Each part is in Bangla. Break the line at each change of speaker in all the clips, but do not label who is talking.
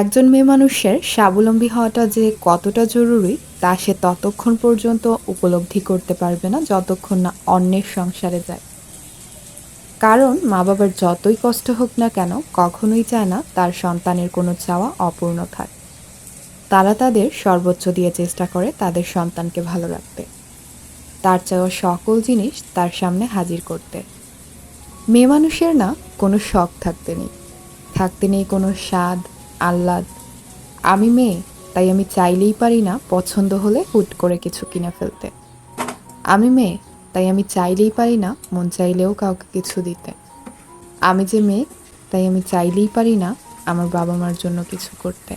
একজন মেয়ে মানুষের স্বাবলম্বী হওয়াটা যে কতটা জরুরি, তা সে ততক্ষণ পর্যন্ত উপলব্ধি করতে পারবে না যতক্ষণ না অন্যের সংসারে যায়। কারণ মা বাবার যতই কষ্ট হোক না কেন, কখনোই চায় না তার সন্তানের কোনো চাওয়া অপূর্ণ থাক। তারা তাদের সর্বোচ্চ দিয়ে চেষ্টা করে তাদের সন্তানকে ভালো রাখতে। তার চাওয়া সকল জিনিস তার সামনে হাজির করতে। মেয়ে মানুষের না কোনো শখ থাকতে নেই। থাকতে নেই কোনো স্বাদ আহ্লাদ। আমি মেয়ে, তাই আমি চাইলেই পারি না পছন্দ হলে হুট করে কিছু কিনে ফেলতে। আমি মেয়ে, তাই আমি চাইলেই পারি না মন চাইলেও কাউকে কিছু দিতে। আমি যে মেয়ে, তাই আমি চাইলেই পারি না আমার বাবা মার জন্য কিছু করতে।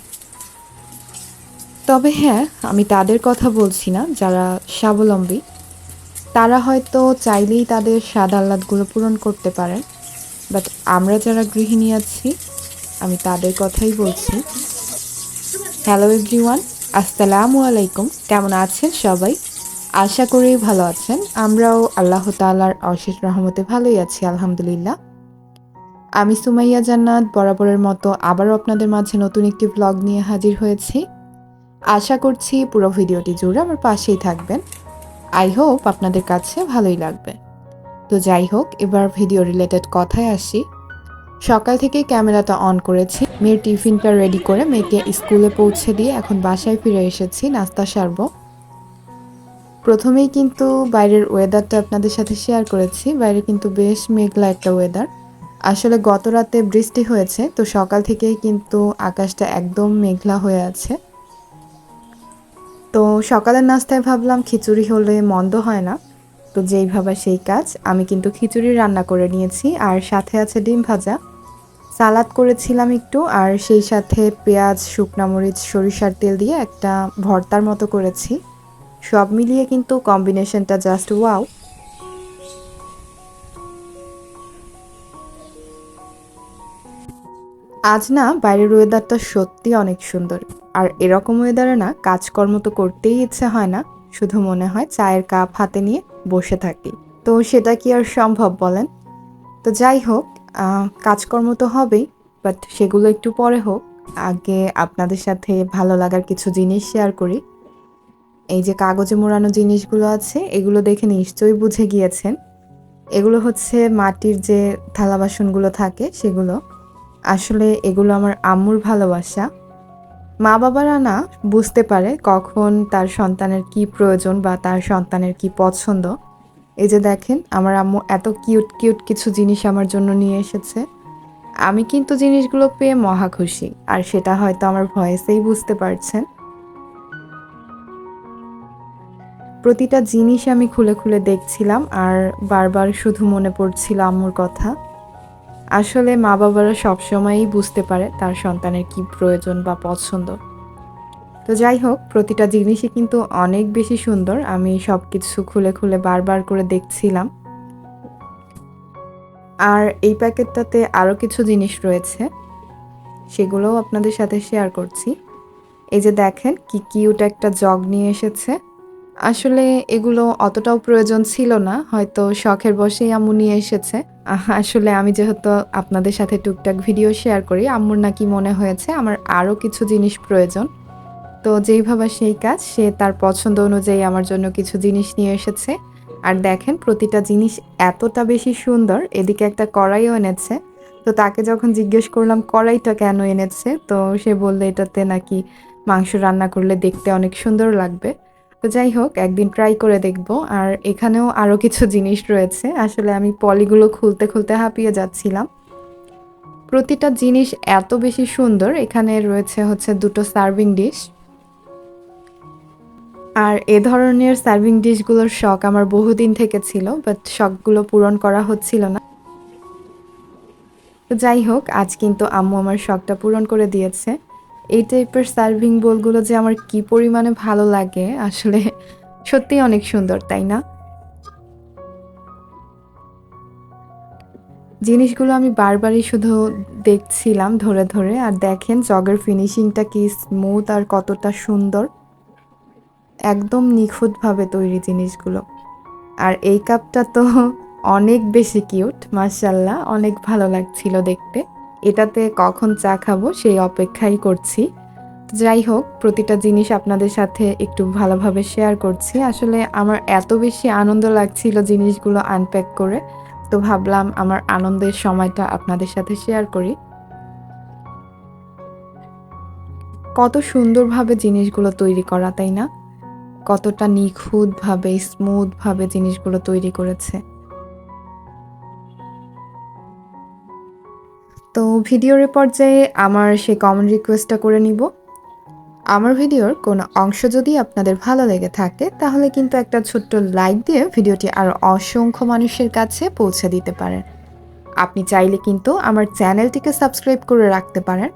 তবে হ্যাঁ আমি তাদের কথা বলছি না, যারা স্বাবলম্বী। তারা হয়তো চাইলেই তাদের স্বাদ আহ্লাদগুলো পূরণ করতে পারেন। বাট আমরা যারা গৃহিণী আছি আমি তাদের কথাই বলছি। হ্যালো এভরিওয়ান আসসালামু আলাইকুম। কেমন আছেন সবাই? আশা করি ভালো আছেন। আমরাও আল্লাহ তাআলার অশেষ রহমতে ভালোই আছি, আলহামদুলিল্লাহ। আমি সুমাইয়া জান্নাত, বরাবরের মতো আবারও আপনাদের মাঝে নতুন একটি ব্লগ নিয়ে হাজির হয়েছি। আশা করছি পুরো ভিডিওটি জুড়ে আমার পাশেই থাকবেন। আই হোপ আপনাদের কাছে ভালোই লাগবে। তো যাই হোক, এবার ভিডিও রিলেটেড কথায় আসি। সকাল থেকে ক্যামেরাটা অন করেছি। মেয়ের টিফিনটা রেডি করে মেয়েকে স্কুলে পৌঁছে দিয়ে এখন বাসায় ফিরে এসেছি, নাস্তা সারব। প্রথমেই কিন্তু বাইরের ওয়েদারটা আপনাদের সাথে শেয়ার করেছি। বাইরে কিন্তু বেশ মেঘলা একটা ওয়েদার আসলে গত রাতে বৃষ্টি হয়েছে, তো সকাল থেকেই কিন্তু আকাশটা একদম মেঘলা হয়ে আছে। তো সকালের নাস্তায় ভাবলাম খিচুড়ি হলে মন্দ হয় না, তো যেই ভাবা সেই কাজ। আমি কিন্তু খিচুড়ি রান্না করে নিয়েছি, আর সাথে আছে ডিম ভাজা। সালাদ করেছিলাম একটু, আর সেই সাথে পেঁয়াজ, শুকনা মরিচ, সরিষার তেল দিয়ে একটা ভর্তার মতো করেছি। সব মিলিয়ে কিন্তু কম্বিনেশনটা জাস্ট ওয়াও আজ না বাইরের ওয়েদারটা সত্যি অনেক সুন্দর, আর এরকম ওয়েদারে না কাজকর্ম তো করতেই ইচ্ছে হয় না, শুধু মনে হয় চায়ের কাপ হাতে নিয়ে বসে থাকি। তো সেটা কি আর সম্ভব বলেন? তো যাই হোক কাজকর্ম তো হবেই বাট সেগুলো একটু পরে হোক। আগে আপনাদের সাথে ভালো লাগার কিছু জিনিস শেয়ার করি। এই যে কাগজে মোড়ানো জিনিসগুলো আছে, এগুলো দেখে নিশ্চয়ই বুঝে গিয়েছেন। এগুলো হচ্ছে মাটির যে থালা বাসনগুলো থাকে, সেগুলো। আসলে এগুলো আমার আম্মুর ভালোবাসা। মা বাবারা না বুঝতে পারে কখন তার সন্তানের কি প্রয়োজন বা তার সন্তানের কি পছন্দ। এই যে দেখেন, আমার আম্মু এত কিউট কিউট কিছু জিনিস আমার জন্য নিয়ে এসেছে। আমি কিন্তু জিনিসগুলো পেয়ে মহা খুশি, আর সেটা হয়তো আমার ভয়েসেই বুঝতে পারছেন। প্রতিটা জিনিস আমি খুলে খুলে দেখছিলাম, আর বারবার শুধু মনে পড়ছিল আম্মুর কথা। আসলে মা বাবারা সবসময়ই বুঝতে পারে তার সন্তানের কি প্রয়োজন বা পছন্দ। তো যাই হোক, প্রতিটা জিনিসই কিন্তু অনেক বেশি সুন্দর। আমি সব কিছু খুলে খুলে বারবার করে দেখছিলাম। আর এই প্যাকেটটাতে আরও কিছু জিনিস রয়েছে, সেগুলোও আপনাদের সাথে শেয়ার করছি। এই যে দেখেন, কি কিউট একটা জগ নিয়ে এসেছে। আসলে এগুলো অতটাও প্রয়োজন ছিল না, হয়তো শখের বসেই আম্মু নিয়ে এসেছে। আসলে আমি যেহেতু আপনাদের সাথে টুকটাক ভিডিও শেয়ার করি, আম্মুর নাকি মনে হয়েছে আমার আরও কিছু জিনিস প্রয়োজন। তো যেই ভাবা সেই কাজ, সে তার পছন্দ অনুযায়ী আমার জন্য কিছু জিনিস নিয়ে এসেছে। আর দেখেন, প্রতিটা জিনিস এতটা বেশি সুন্দর, এদিকে একটা কড়াইও এনেছে। তো তাকে যখন জিজ্ঞেস করলাম, কড়াইটা কেন এনেছে? তো সে বললে, এটাতে নাকি মাংস রান্না করলে দেখতে অনেক সুন্দর লাগবে। তো যাই হোক, একদিন ট্রাই করে দেখব। আর এখানেও আরও কিছু জিনিস রয়েছে। আসলে আমি পলিগুলো খুলতে খুলতে হাঁপিয়ে যাচ্ছিলাম। প্রতিটা জিনিস এত বেশি সুন্দর, এখানে রয়েছে হচ্ছে দুটো সার্ভিং ডিশ। আর এ ধরনের সার্ভিং ডিশগুলোর শখ আমার বহুদিন থেকে ছিল বাট শখগুলো পূরণ করা হচ্ছিল না। তো যাই হোক, আজ কিন্তু আম্মু আমার শখটা পূরণ করে দিয়েছে। এই টাইপের সার্ভিং বোলগুলো যে আমার কি পরিমাণে ভালো লাগে, আসলে সত্যি অনেক সুন্দর, তাই না? জিনিসগুলো আমি বারবারই শুধু দেখছিলাম ধরে ধরে, আর দেখেন জগের ফিনিশিংটা কি স্মুথ আর কতটা সুন্দর। একদম নিখুঁতভাবে তৈরি জিনিসগুলো। আর এই কাপটা তো অনেক বেশি কিউট মার্শাল্লাহ অনেক ভালো লাগছিল দেখতে। এটাতে কখন চা খাব সেই অপেক্ষাই করছি। যাই হোক, প্রতিটা জিনিস আপনাদের সাথে একটু ভালোভাবে শেয়ার করছি। আসলে আমার এত বেশি আনন্দ লাগছিল জিনিসগুলো আনপ্যাক করে, তো ভাবলাম আমার আনন্দের সময়টা আপনাদের সাথে শেয়ার করি। কত সুন্দরভাবে জিনিসগুলো তৈরি করা, তাই না? কতটা নিখুঁতভাবে স্মুথভাবে জিনিসগুলো তৈরি করেছে। তো ভিডিওর পর্যায়ে আমার সেই কমন রিকোয়েস্টটা করে নিব। আমার ভিডিওর কোনো অংশ যদি আপনাদের ভালো লেগে থাকে, তাহলে কিন্তু একটা ছোট্ট লাইক দিয়ে ভিডিওটি আরও অসংখ্য মানুষের কাছে পৌঁছে দিতে পারেন। আপনি চাইলে কিন্তু আমার চ্যানেলটিকে সাবস্ক্রাইব করে রাখতে পারেন।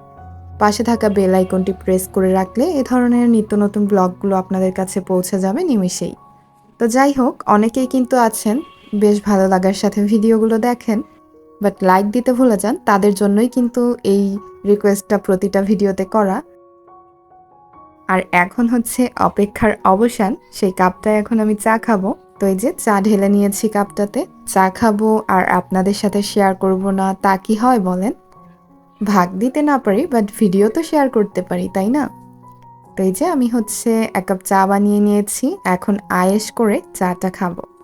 পাশে থাকা বেল আইকনটি প্রেস করে রাখলে এ ধরনের নিত্য নতুন ব্লগগুলো আপনাদের কাছে পৌঁছে যাবে নিমেষেই। তো যাই হোক, অনেকেই কিন্তু আছেন, বেশ ভালো লাগার সাথে ভিডিওগুলো দেখেন বাট লাইক দিতে ভুলে যান, তাদের জন্যই কিন্তু এই রিকোয়েস্টটা প্রতিটা ভিডিওতে করা। আর এখন হচ্ছে অপেক্ষার অবসান, সেই কাপটায় এখন আমি চা খাব। তো এই যে চা ঢেলে নিয়েছি কাপটাতে, চা খাব আর আপনাদের সাথে শেয়ার করব না, তা কি হয় বলেন? ভাগ দিতে না পারি বাট ভিডিও তো শেয়ার করতে পারি, তাই না? তো এই যে আমি হচ্ছে এক কাপ চা বানিয়ে নিয়েছি, এখন আয়েস করে চাটা খাব।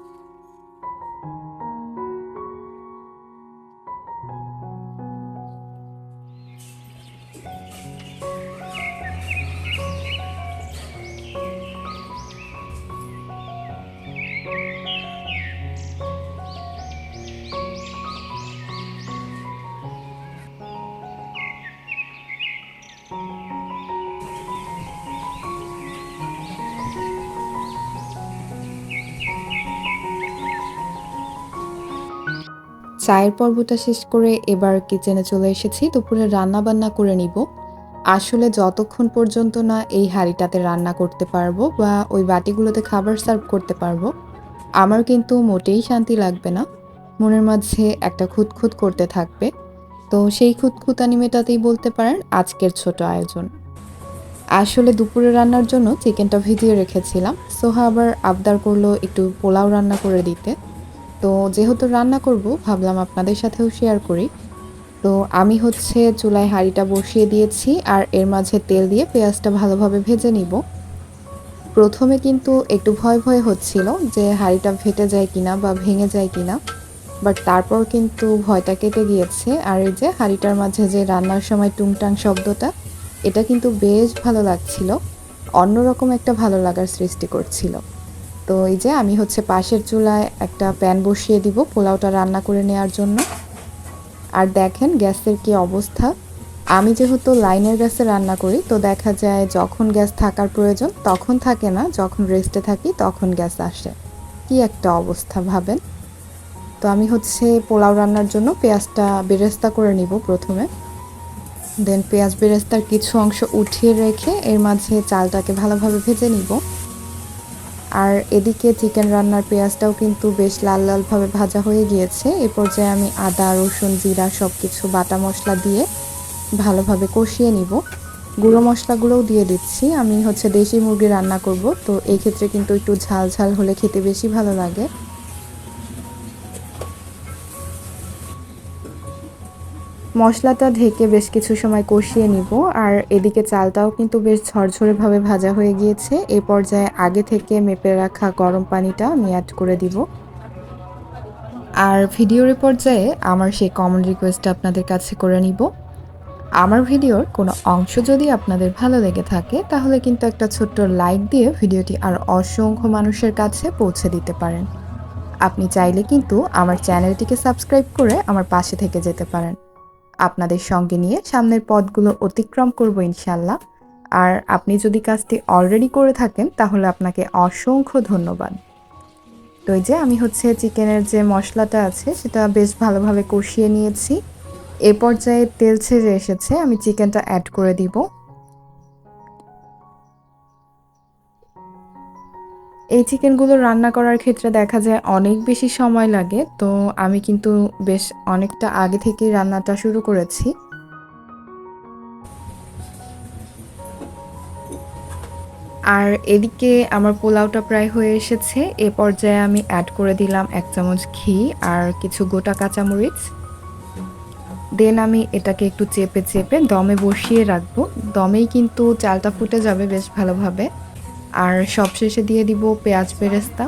চায়ের পর্বটা শেষ করে এবার কিচেনে চলে এসেছি। দুপুরে রান্না বান্না করে নিব। আসলে যতক্ষণ পর্যন্ত না এই হাঁড়িটাতে রান্না করতে পারব বা ওই বাটিগুলোতে খাবার সার্ভ করতে পারব, আমার কিন্তু মোটেই শান্তি লাগবে না। মনের মাঝে একটা খুঁতখুত করতে থাকবে। তো সেই খুঁতখুতানি মেটাতেই বলতে পারেন আজকের ছোট আয়োজন। আসলে দুপুরে রান্নার জন্য চিকেনটা ভিজিয়ে রেখেছিলাম। সোহা আবার আবদার করল একটু পোলাও রান্না করে দিতে। তো যেহেতু রান্না করব, ভাবলাম আপনাদের সাথেও শেয়ার করি। তো আমি হচ্ছে চুলায় হাঁড়িটা বসিয়ে দিয়েছি আর এর মাঝে তেল দিয়ে পেঁয়াজটা ভালোভাবে ভেজে নিব। প্রথমে কিন্তু একটু ভয় ভয় হচ্ছিল যে হাঁড়িটা ফেটে যায় কিনা বা ভেঙে যায় কিনা। বাট তারপর কিন্তু ভয়টা কেটে গিয়েছে আর এই যে হাঁড়িটার মাঝে যে রান্নার সময় টুংটাং শব্দটা, এটা কিন্তু বেশ ভালো লাগছিল। অন্যরকম একটা ভালো লাগার সৃষ্টি করছিল। তো এই যে আমি হচ্ছে পাশের চুলায় একটা প্যান বসিয়ে দিব পোলাওটা রান্না করে নেওয়ার জন্য। আর দেখেন গ্যাসের কি অবস্থা। আমি যেহেতু লাইনের গ্যাসে রান্না করি, তো দেখা যায় যখন গ্যাস থাকার প্রয়োজন তখন থাকে না, যখন রেস্টে থাকি তখন গ্যাস আসে। কি একটা অবস্থা ভাবেন? তো আমি হচ্ছে পোলাও রান্নার জন্য পেঁয়াজটা বেরেস্তা করে নিব প্রথমে। দেন পেঁয়াজ বেরেস্তার কিছু অংশ উঠিয়ে রেখে এর মাঝে চালটাকে ভালোভাবে ভেজে নিব। আর এদিকে চিকেন রান্নার পেঁয়াজটাও কিন্তু বেশ লাল লালভাবে ভাজা হয়ে গিয়েছে। এ পর্যায়ে আমি আদা, রসুন, জিরা সব কিছু বাটা মশলা দিয়ে ভালোভাবে কষিয়ে নিব। গুঁড়ো মশলাগুলোও দিয়ে দিচ্ছি। আমি হচ্ছে দেশি মুরগি রান্না করব, তো এই ক্ষেত্রে কিন্তু একটু ঝাল ঝাল হলে খেতে বেশি ভালো লাগে। মশলাটা ঢেকে বেশ কিছু সময় কষিয়ে নিব, আর এদিকে চালটাও কিন্তু বেশ ঝরঝরেভাবে ভাজা হয়ে গিয়েছে। এ পর্যায়ে আগে থেকে মেপে রাখা গরম পানিটা আমি অ্যাড করে দিব। আর ভিডিওর পর্যায়ে আমার সেই কমন রিকোয়েস্টটা আপনাদের কাছে করে নিব। আমার ভিডিওর কোনো অংশ যদি আপনাদের ভালো লেগে থাকে, তাহলে কিন্তু একটা ছোট্ট লাইক দিয়ে ভিডিওটি আর অসংখ্য মানুষের কাছে পৌঁছে দিতে পারেন। আপনি চাইলে কিন্তু আমার চ্যানেলটিকে সাবস্ক্রাইব করে আমার পাশে থেকে যেতে পারেন। আপনাদের সঙ্গে নিয়ে সামনের পদগুলো অতিক্রম করব ইনশাল্লাহ আর আপনি যদি কাজটি অলরেডি করে থাকেন, তাহলে আপনাকে অসংখ্য ধন্যবাদ। তো এই যে আমি হচ্ছে চিকেনের যে মশলাটা আছে, সেটা বেশ ভালোভাবে কষিয়ে নিয়েছি। এ পর্যায়ে তেল ছেড়ে এসেছে, আমি চিকেনটা অ্যাড করে দিব। এই চিকেনগুলো রান্না করার ক্ষেত্রে দেখা যায় অনেক বেশি সময় লাগে, তো আমি কিন্তু বেশ অনেকটা আগে থেকেই রান্নাটা শুরু করেছি। আর এদিকে আমার পোলাওটা প্রায় হয়ে এসেছে, এ পর্যায়ে আমি অ্যাড করে দিলাম এক চামচ ঘি আর কিছু গোটা কাঁচামরিচ। দেন আমি এটাকে একটু চেপে চেপে দমে বসিয়ে রাখব। দমেই কিন্তু চালটা ফুটে যাবে বেশ ভালোভাবে। আর সবশেষে দিয়ে দিব পেঁয়াজ বেরেস্তা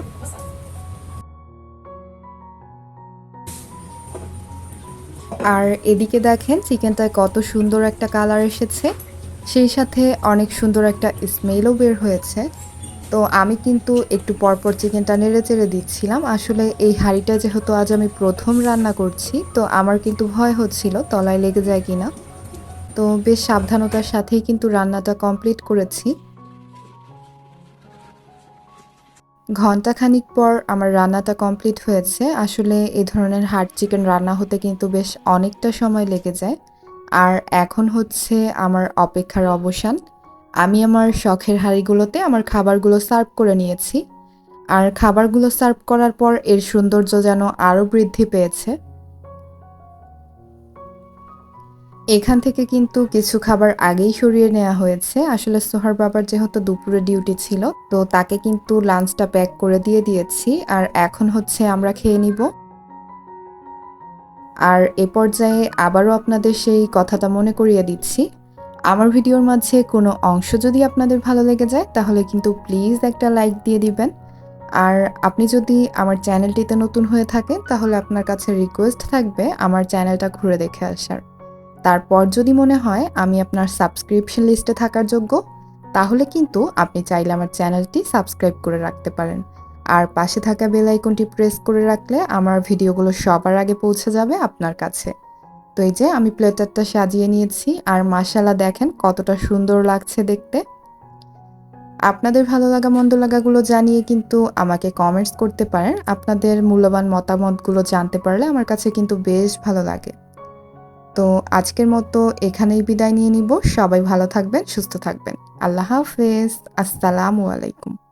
আর এদিকে দেখেন চিকেনটায় কত সুন্দর একটা কালার এসেছে। সেই সাথে অনেক সুন্দর একটা স্মেলও বের হয়েছে। তো আমি কিন্তু একটু পরপর চিকেনটা নেড়ে চেড়ে দিচ্ছিলাম। আসলে এই হাঁড়িটা যেহেতু আজ আমি প্রথম রান্না করছি, তো আমার কিন্তু ভয় হচ্ছিল তলায় লেগে যায় কিনা। তো বেশ সাবধানতার সাথেই কিন্তু রান্নাটা কমপ্লিট করেছি। ঘণ্টা খানিক পর আমার রান্নাটা কমপ্লিট হয়েছে। আসলে এই ধরনের হার্ড চিকেন রান্না হতে কিন্তু বেশ অনেকটা সময় লেগে যায়। আর এখন হচ্ছে আমার অপেক্ষার অবসান। আমি আমার শখের হাঁড়িগুলোতে আমার খাবারগুলো সার্ভ করে নিয়েছি। আর খাবারগুলো সার্ভ করার পর এর সৌন্দর্য যেন আরও বৃদ্ধি পেয়েছে। এখান থেকে কিন্তু কিছু খাবার আগেই সরিয়ে নেওয়া হয়েছে। আসলে সোহার বাবার যেহেতু দুপুরে ডিউটি ছিল, তো তাকে কিন্তু লাঞ্চটা প্যাক করে দিয়ে দিয়েছি। আর এখন হচ্ছে আমরা খেয়ে নিব। আর এ পর্যায়ে আবারও আপনাদের সেই কথাটা মনে করিয়ে দিচ্ছি। আমার ভিডিওর মাঝে কোনো অংশ যদি আপনাদের ভালো লেগে যায়, তাহলে কিন্তু প্লিজ একটা লাইক দিয়ে দিবেন। আর আপনি যদি আমার চ্যানেলটিতে নতুন হয়ে থাকেন, তাহলে আপনার কাছে রিকোয়েস্ট থাকবে আমার চ্যানেলটা ঘুরে দেখে আসার। তারপর যদি মনে হয় আমি আপনার সাবস্ক্রিপশন লিস্টে থাকার যোগ্য, তাহলে কিন্তু আপনি চাইলে আমার চ্যানেলটি সাবস্ক্রাইব করে রাখতে পারেন। আর পাশে থাকা বেল আইকনটি প্রেস করে রাখলে আমার ভিডিওগুলো সবার আগে পৌঁছে যাবে আপনার কাছে। তো এই যে আমি প্লেটারটা সাজিয়ে নিয়েছি, আর মাসালা দেখেন কতটা সুন্দর লাগছে দেখতে। আপনাদের ভালো লাগা, মন্দ লাগাগুলো জানিয়ে কিন্তু আমাকে কমেন্টস করতে পারেন। আপনাদের মূল্যবান মতামতগুলো জানতে পারলে আমার কাছে কিন্তু বেশ ভালো লাগে। তো আজকের মতো এখানেই বিদায় নিয়ে নিব। সবাই ভালো থাকবেন, সুস্থ থাকবেন। আল্লাহ হাফেজ। আসসালামু আলাইকুম।